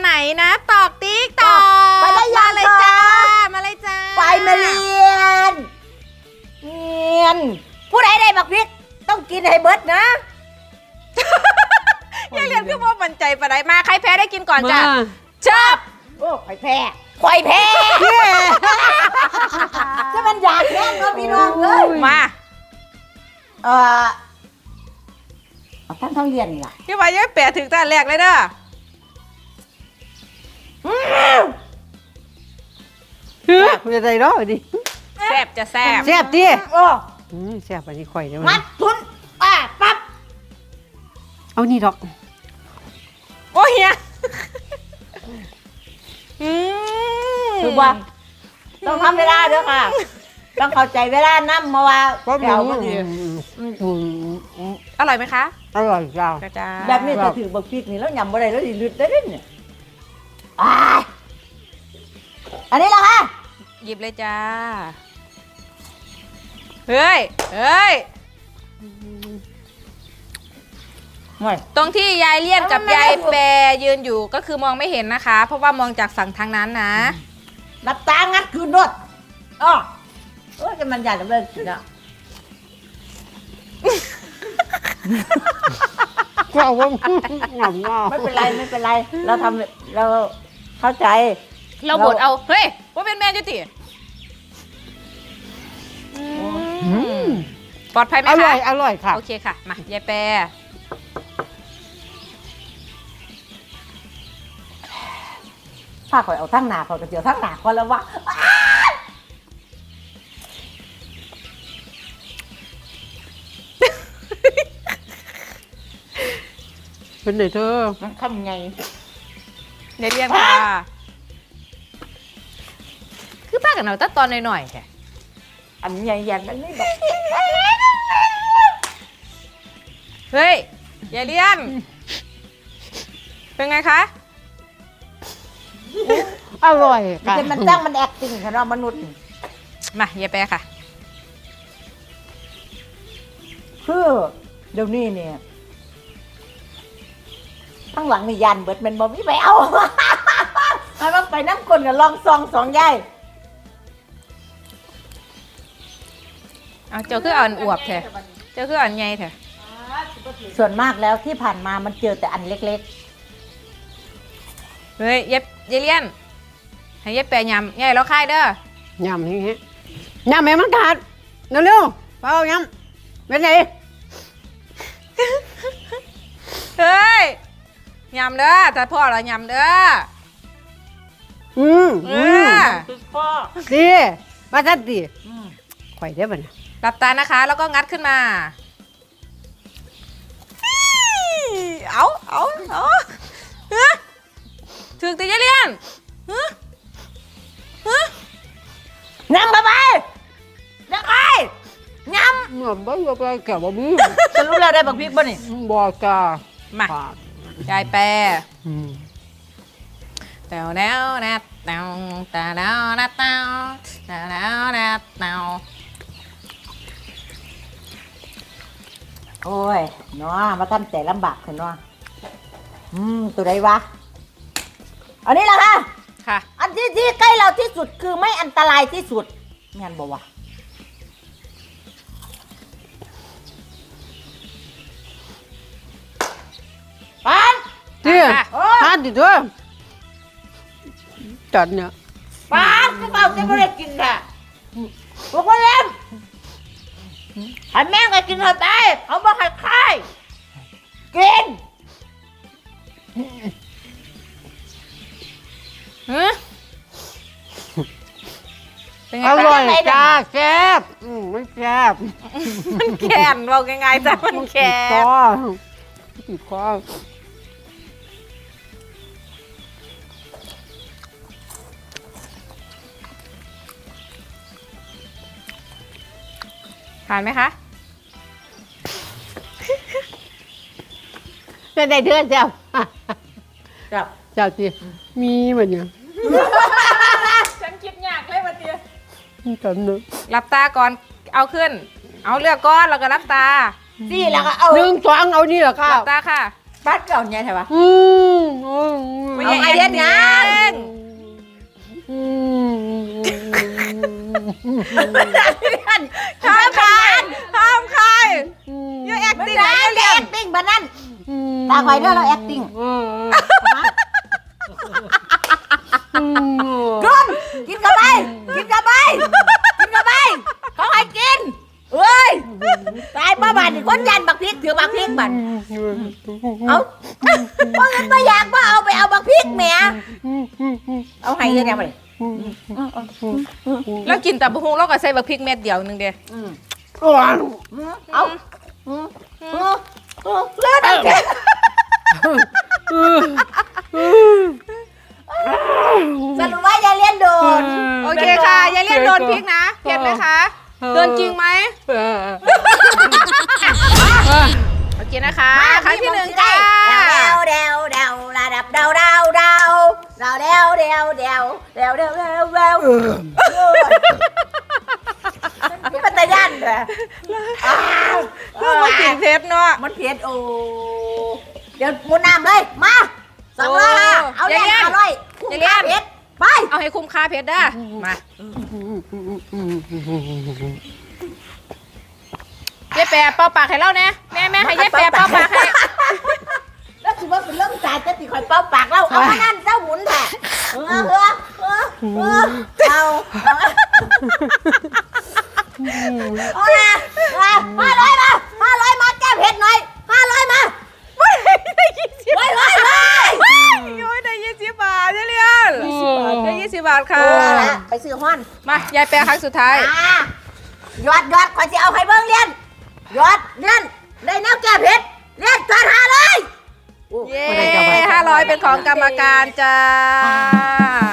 ไหนนะ ตอกติ๊กตอกไปได้ยังมาเลยคะจ้า มาเลยจ้า ไปมาเรียน เรียน ผู้ใดได้บักพริก ต้องกินให้เบิดนะอย่าเรียนคือว่ามันใจปะไดมาใครแพ้ได้กินก่อนจ้ะมาชอบโอ้ข่อยแพ้ข่อยแพ้จะมันอยากแน่นเนาะพี่น้องเอ้ยมา เออเอาทั้งทั้งเรียนนี่ล่ะพี่ว่ายังแปะถึงตาแรกเลยเด้อ เฮ้ยมันจะได้รอดิแซ่บจะแซ่บแซ่บดิโอ้อืมแซ่บอันนี้ข่อยเด้อมัดทุนอะปั๊บเอานี่ดอกโอ้ยเนี่ยอืมถือว่าต้องทำเวลาเด้อค่ะ ต้องเข้าใจเวลานั่มาว่าแถวมันอืดีมอืมอืมอร่อยไหมคะอร่อยจ้าจ้าจ้าแบบนี้จะถือบักพริกนี่แล้วยำบ่ได้แล้วดิลึดได้เด้เนี่ย อ้ายอันนี้ล่ะค่ะหยิบเลยจ้า เฮ้ย เฮ้ย ไม่ ตรงที่ยายเลี่ยนกับเอามันไม่ยายได้ถูกแปรยืนอยู่ก็คือมองไม่เห็นนะคะ เพราะว่ามองจากฝั่งทางนั้นนะรับตางัดคืนรถอ๋อโอ้ยจะมันใหญ่แล้วเลยเนาะก็เอาว่าหนำงอไม่เป็นไรไม่เป็นไร เราทำเรา เข้าใจ เราบดเอา เฮ้ยว่าเป็นแม่จุติอืมปลอดภัยไหมอร่คะอยอร่อยค่ะ โอเคค่ะ มา ยายแปรถ้าข่อยเอาทั้งหนาข่อยก็เจียวทั้งหนาคนแล้ววะเป็นไงเธอมันทำไง ยายเลี่ยนค่ะคือป้ากับเราตั้งตอนหน่อยๆแค่อันใหญ่ๆมันนี่แบบเฮ้ยยายเลี่ยน เป็นไงคะ อร่อยค่ะจะมันจ้างมันแอคติ้งค่ะเนาะมนุษย์นี่มายายแปรค่ะ คือเดี๋ยวนี้เนี่ย ข้างหลังนี่ยันเบิดแมันบ่มีไปเอา ให้มันไปน้ำคนกับลองซองสองยายเอาเจ้าคืออ่อนอวบแท้เจ้าคืออ่อนใหญ่แท้ส่วนมากแล้วที่ผ่านมามันเจอแต่อันเล็กเฮ้ยยายยายเลี่ยน ให้ยายแปรยำยายเราค่ายเด้อยำอย่างเงี้ยยำแม่มันขาดเร็วๆเปล่ายำเป็นไง เฮ้ย ยำเด้อแต่พ่อเรายำเด้ออืมเออืมอๆพ่อดีว่าทันดีข่อยได้ป่ะเนี่ยหลับตานะคะ แล้วก็งัดขึ้นมาเอาเอาเอาฮะถึงตียายเลี่ยนฮะฮะน้ำไปไปน้ำไปน้เหมือนบ่ยกไปแก่บ่มีำจะรู้แล้วได้บักพริกบ่นี่บ่กามาขาด ยายแปรอืมแตวแนวแนวแนวแตวแนวแนวแนวแตวแนวแนวแนวโอ้ยเนาะมาทำแต่ลำบากเถอะเนาะอืมตัวใดวะ อันนี้แหละค่ะ ค่ะ อันที่ที่ใกล้เราที่สุดคือไม่อันตรายที่สุดแม่นบอกว่าานดิเด้อจัดเนี่ยปานคือเปล่าจะไม่ได้กินค่ะพวกคนเล่นให้แม่งก็กินเถอะไปเขาบอกให้ใครกินฮะเป็นไงอคะร่อยจ้าแซ่บอืมไม่แซ่บมันแข็งบอกยังไงแต่มันแข็ติดงคอติดคอ ผ่านไหมคะจะได้เดือนเจ้าครับเจ้าจีมีเหมือนเนี่ยฉันคิดยากเลยวันเดียวจันเนอะรับตาก่อนเอาขึ้น เอาเลือกก้อนแล้วก็รับตานี่แล้วก็เอาหนึ่งสองเอานี่เหรอค่ะรับตาค่ะบ้านเก่าเนี่ยใช่ปะอืมเอาไอเดียงานอืม ห้ามใครห้ามใครอย่าแอคไม่ติ้งได้นะแอเรียนคติ้งบ้านนั้นตาไฟเด้อเรา acting กลุ่มกินกับไปกินกับไปกินกับไปเขาให้กินเอ้ยตายบ้าบันคนยันบักพริกถือบักพริกบันเอาเพราะงั้นไม่อยากว่าเอาไปเอาบักพริกแหม่เอาให้เงินยังไง แล้วกินแต่บุ้งแล้วก็ใส่บักพริกเม็ดเดียวหนึงเดียวเอาเลือดเอาเจ็บสรุปว่าอย่าเลียนโดนโอเคค่ะอย่าเรียกโดนพริกนะเผ็ดไหมคะโดนจริงไหมโอเคนะคะครั้งที่หนึ่งจ้าเดาเดาเดาระดับเดาเดาเดา เราเดวเดวเดวเดวเดวเดวเดวมันเป็ตะยันเลยคือมันกินเพชรเนาะมันเพชรโอ้เดี๋ยวมุนน้ำเลยมาสองร้อยเอาเลยเอาเลยคุ้มค่าเพชรไปเอาให้คุ้มค่าเพชรได้มาเย้แปะเป่าปากให้เล่าเนี่ยแม่แม่ให้เย้แปะเป่าปากให้ แล้วถือว่าเป็นเรื่องจ่ายจะติดคอยเป้าปากเราเอามานั่นเจ้าหมุนแท้เออเออเออเออเอาเอาละห้าร้อยมาห้าร้อยมาแก้เผ็ดหน่อยห้าร้อยมาไม่ได้ยี่สิบร้อยร้อยร้อยโอ้ยได้ยี่สิบบาทเจ๊เลียนได้ยี่สิบบาทค่ะเออละไปซื้อห้อนมายายแปรครั้งสุดท้ายอ่ายอดยอดคอยจะเอาให้เบิ่งเรียนยอดเรียนได้แนวแก้เผ็ดเรียนจอดหาเลย เย้ห้าร้อยเป็นของกรรมการจ้า